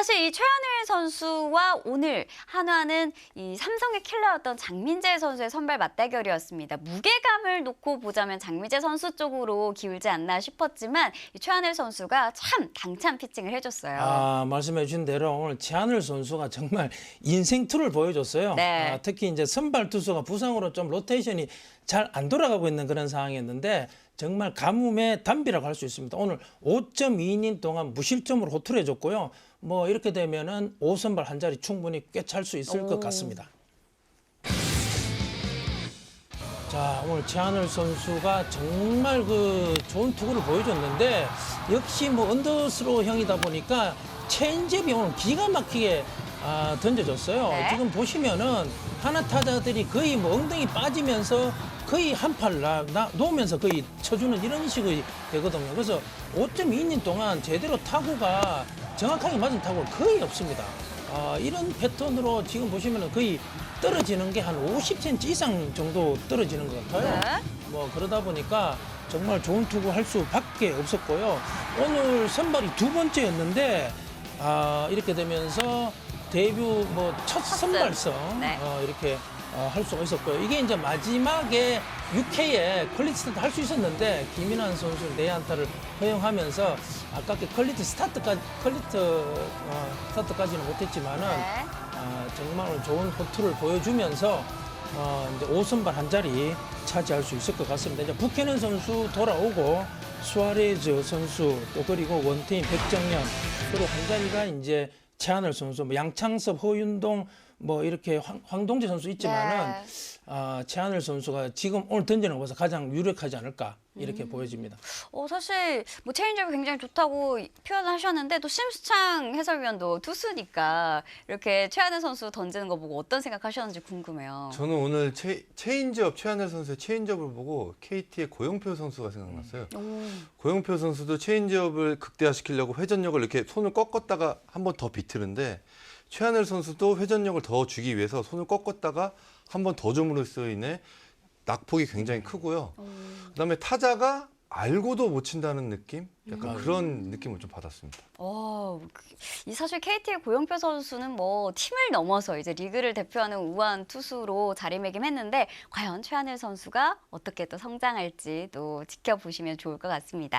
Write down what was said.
사실 이 최하늘 선수와 오늘 한화는 이 삼성의 킬러였던 장민재 선수의 선발 맞대결이었습니다. 무게감을 놓고 보자면 장민재 선수 쪽으로 기울지 않나 싶었지만 이 최하늘 선수가 참 당찬 피칭을 해줬어요. 아, 말씀해 주신 대로 오늘 최하늘 선수가 정말 인생 투를 보여줬어요. 네. 아, 특히 이제 선발 투수가 부상으로 좀 로테이션이 잘 안 돌아가고 있는 그런 상황이었는데 정말 가뭄의 단비라고 할 수 있습니다. 오늘 5.2이닝 동안 무실점으로 호투를 해줬고요. 뭐 이렇게 되면은 5선발 한 자리 충분히 꽤찰수 있을 오. 것 같습니다. 자 오늘 최하늘 선수가 정말 그 좋은 투구를 보여줬는데 역시 뭐 언더스로 형이다 보니까 체인지업이 오늘 기가 막히게 아, 던져줬어요. 네. 지금 보시면은 하나 타자들이 거의 뭐 엉덩이 빠지면서 거의 한팔 놓으면서 거의 쳐주는 이런 식의 되거든요. 그래서 5.2이닝 동안 제대로 타구가 정확하게 맞은 타구가 거의 없습니다. 아, 이런 패턴으로 지금 보시면은 거의 떨어지는 게 한 50cm 이상 정도 떨어지는 것 같아요. 네. 뭐 그러다 보니까 정말 좋은 투구 할 수밖에 없었고요. 오늘 선발이 두 번째였는데 아, 이렇게 되면서 데뷔 뭐 첫 선발성 네. 어, 이렇게 어, 할 수가 있었고요. 이게 이제 마지막에 6회에 퀄리티 스타트 할 수 있었는데 김인환 선수 내안타를 허용하면서 아깝게 퀄리티 스타트까지 퀄리티 어, 스타트까지는 못했지만은 네. 아, 정말 좋은 호투를 보여주면서 어, 이제 5선발 한 자리 차지할 수 있을 것 같습니다. 이제 부캐넌 선수 돌아오고 수아레즈 선수 또 그리고 원태인 백정현 그리고 한 자리가 이제 최하늘 선수, 뭐 양창섭, 허윤동 뭐 이렇게 황, 황동재 선수 있지만은 네. 아, 최하늘 선수가 지금 오늘 던지는 것에서 가장 유력하지 않을까 이렇게 음. 보여집니다. 어, 사실 뭐 체인지업이 굉장히 좋다고 표현하셨는데 또 심수창 해설위원도 투수니까 이렇게 최하늘 선수 던지는 거 보고 어떤 생각하셨는지 궁금해요. 저는 오늘 체, 체인지업 최하늘 선수의 체인지업을 보고 KT의 고영표 선수가 생각났어요. 오. 고영표 선수도 체인지업을 극대화시키려고 회전력을 이렇게 손을 꺾었다가 한 번 더 비트는데 최하늘 선수도 회전력을 더 주기 위해서 손을 꺾었다가 한 번 더 줌으로써 인해 낙폭이 굉장히 크고요. 그다음에 타자가 알고도 못 친다는 느낌? 약간 그런 느낌을 좀 받았습니다. 어, 그- 이 사실 KT의 고영표 선수는 뭐 팀을 넘어서 이제 리그를 대표하는 우한 투수로 자리매김했는데 과연 최하늘 선수가 어떻게 또 성장할지 또 지켜보시면 좋을 것 같습니다.